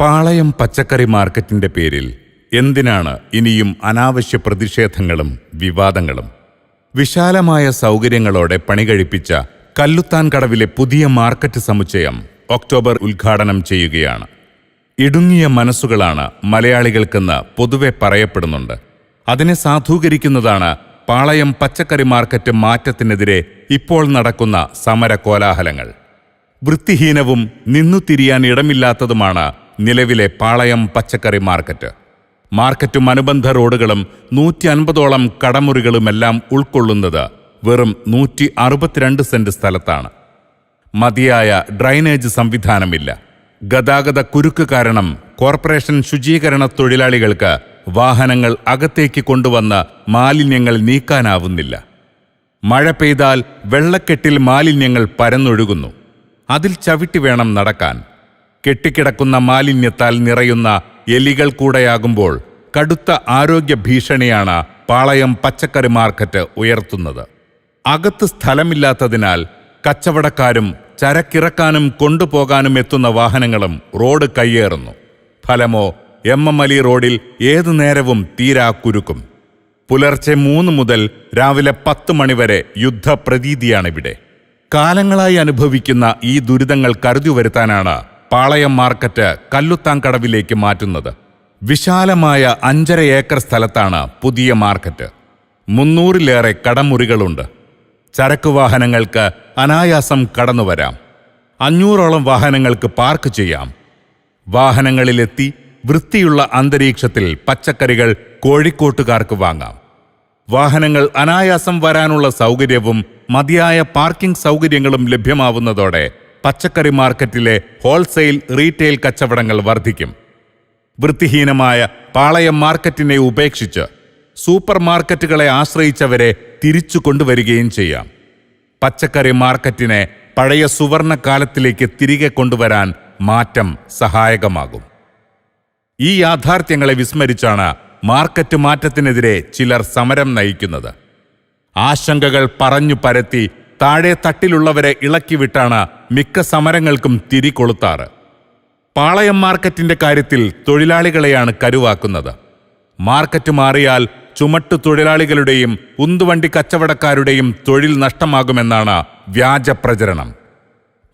പാളയം പച്ചക്കറി മാർക്കറ്റിന്റെ പേരിൽ എന്തിനാണ് ഇനിയും അനാവശ്യ പ്രതിഷേധങ്ങളും വിവാദങ്ങളും? വിശാലമായ സൗകര്യങ്ങളോടെ പണികഴിപ്പിച്ച കല്ലുത്താൻ കടവിലെ പുതിയ മാർക്കറ്റ് സമുച്ചയം ഒക്ടോബർ ഉദ്ഘാടനം ചെയ്യുകയാണ്. ഇടുങ്ങിയ മനസ്സുകളാണ് മലയാളികൾക്കെന്ന് പൊതുവെ പറയപ്പെടുന്നുണ്ട്. അതിനെ സാധൂകരിക്കുന്നതാണ് പാളയം പച്ചക്കറി മാർക്കറ്റ് മാറ്റത്തിനെതിരെ ഇപ്പോൾ നടക്കുന്ന സമര കോലാഹലങ്ങൾ. വൃത്തിഹീനവും നിന്നു തിരിയാൻ ഇടമില്ലാത്തതുമാണ് നിലവിലെ പാളയം പച്ചക്കറി മാർക്കറ്റ്. മാർക്കറ്റും അനുബന്ധ റോഡുകളും നൂറ്റി അൻപതോളം കടമുറികളുമെല്ലാം ഉൾക്കൊള്ളുന്നത് വെറും നൂറ്റി അറുപത്തിരണ്ട് സെന്റ് സ്ഥലത്താണ്. മതിയായ ഡ്രൈനേജ് സംവിധാനമില്ല. ഗതാഗത കുരുക്ക് കാരണം കോർപ്പറേഷൻ ശുചീകരണ തൊഴിലാളികൾക്ക് വാഹനങ്ങൾ അകത്തേക്ക് കൊണ്ടുവന്ന മാലിന്യങ്ങൾ നീക്കാനാവുന്നില്ല. മഴ പെയ്താൽ വെള്ളക്കെട്ടിൽ മാലിന്യങ്ങൾ പരന്നൊഴുകുന്നു. അതിൽ ചവിട്ടി വേണം നടക്കാൻ. കെട്ടിക്കിടക്കുന്ന മാലിന്യത്താൽ നിറയുന്ന എലികൾ കൂടെയാകുമ്പോൾ കടുത്ത ആരോഗ്യ ഭീഷണിയാണ് പാളയം പച്ചക്കറി മാർക്കറ്റ് ഉയർത്തുന്നത്. അകത്ത് സ്ഥലമില്ലാത്തതിനാൽ കച്ചവടക്കാരും ചരക്കിറക്കാനും കൊണ്ടുപോകാനും എത്തുന്ന വാഹനങ്ങളും റോഡ് കയ്യേറുന്നു. ഫലമോ എം എം അലി റോഡിൽ ഏതു നേരവും തീരാ കുരുക്കും. പുലർച്ചെ മൂന്ന് മുതൽ രാവിലെ പത്ത് മണിവരെ യുദ്ധപ്രതീതിയാണിവിടെ. കാലങ്ങളായി അനുഭവിക്കുന്ന ഈ ദുരിതങ്ങൾ കരുതി വരുത്താനാണ് പാളയം മാർക്കറ്റ് കല്ലുത്താങ്കടവിലേക്ക് മാറ്റുന്നത്. വിശാലമായ അഞ്ചര ഏക്കർ സ്ഥലത്താണ് പുതിയ മാർക്കറ്റ്. മുന്നൂറിലേറെ കടമുറികളുണ്ട്. ചരക്ക് വാഹനങ്ങൾക്ക് അനായാസം കടന്നു കടന്നുവരാം അഞ്ഞൂറോളം വാഹനങ്ങൾക്ക് പാർക്ക് ചെയ്യാം. വാഹനങ്ങളിലെത്തി വൃത്തിയുള്ള അന്തരീക്ഷത്തിൽ പച്ചക്കറികൾ കോഴിക്കോട്ടുകാർക്ക് വാങ്ങാം. വാഹനങ്ങൾ അനായാസം വരാനുള്ള സൗകര്യവും മതിയായ പാർക്കിംഗ് സൗകര്യങ്ങളും ലഭ്യമാവുന്നതോടെ പച്ചക്കറി മാർക്കറ്റിലെ ഹോൾസെയിൽ റീറ്റെയിൽ കച്ചവടങ്ങൾ വർദ്ധിക്കും. വൃത്തിഹീനമായ പാളയം മാർക്കറ്റിനെ ഉപേക്ഷിച്ച് സൂപ്പർ മാർക്കറ്റുകളെ ആശ്രയിച്ചവരെ തിരിച്ചു കൊണ്ടുവരികയും ചെയ്യാം. പച്ചക്കറി മാർക്കറ്റിനെ പഴയ സുവർണ കാലത്തിലേക്ക് തിരികെ കൊണ്ടുവരാൻ മാറ്റം സഹായകമാകും. ഈ യാഥാർത്ഥ്യങ്ങളെ വിസ്മരിച്ചാണ് മാർക്കറ്റ് മാറ്റത്തിനെതിരെ ചിലർ സമരം നയിക്കുന്നത്. ആശങ്കകൾ പറഞ്ഞു പരത്തി താഴെ തട്ടിലുള്ളവരെ ഇളക്കിവിട്ടാണ് മിക്ക സമരങ്ങൾക്കും തിരി കൊളുത്താറ്. പാളയം മാർക്കറ്റിന്റെ കാര്യത്തിൽ തൊഴിലാളികളെയാണ് കരുവാക്കുന്നത്. മാർക്കറ്റ് മാറിയാൽ ചുമട്ടു തൊഴിലാളികളുടെയും ഉന്തുവണ്ടി കച്ചവടക്കാരുടെയും തൊഴിൽ നഷ്ടമാകുമെന്നാണ് വ്യാജ പ്രചരണം.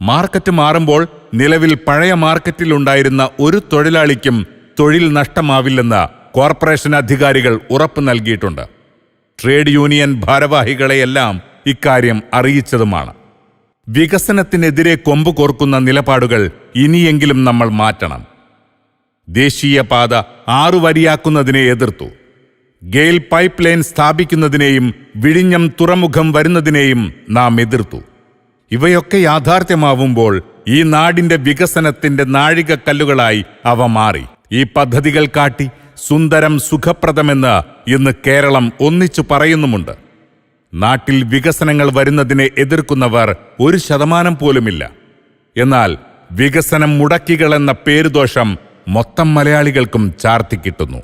മാർക്കറ്റ് മാറുമ്പോൾ നിലവിൽ പഴയ മാർക്കറ്റിൽ ഉണ്ടായിരുന്ന ഒരു തൊഴിലാളിക്കും തൊഴിൽ നഷ്ടമാവില്ലെന്ന് കോർപ്പറേഷൻ അധികാരികൾ ഉറപ്പു നൽകിയിട്ടുണ്ട്. ട്രേഡ് യൂണിയൻ ഭാരവാഹികളെയെല്ലാം ഇക്കാര്യം അറിയിച്ചതുമാണ്. വികസനത്തിനെതിരെ കൊമ്പു കോർക്കുന്ന നിലപാടുകൾ ഇനിയെങ്കിലും നമ്മൾ മാറ്റണം. ദേശീയപാത ആറു വരിയാക്കുന്നതിനെ എതിർത്തു. ഗെയിൽ പൈപ്പ് ലൈൻ സ്ഥാപിക്കുന്നതിനെയും വിഴിഞ്ഞം തുറമുഖം വരുന്നതിനെയും നാം എതിർത്തു. ഇവയൊക്കെ യാഥാർത്ഥ്യമാവുമ്പോൾ ഈ നാടിന്റെ വികസനത്തിന്റെ നാഴികക്കല്ലുകളായി അവ മാറി. ഈ പദ്ധതികൾ കാട്ടി സുന്ദരം സുഖപ്രദമെന്ന് ഇന്ന് കേരളം ഒന്നിച്ചു പറയുന്നുമുണ്ട്. നാട്ടിൽ വികസനങ്ങൾ വരുന്നതിനെ എതിർക്കുന്നവർ ഒരു ശതമാനം പോലുമില്ല. എന്നാൽ വികസനം മുടക്കികളെന്ന പേരുദോഷം മൊത്തം മലയാളികൾക്കും ചാർത്തിക്കിട്ടുന്നു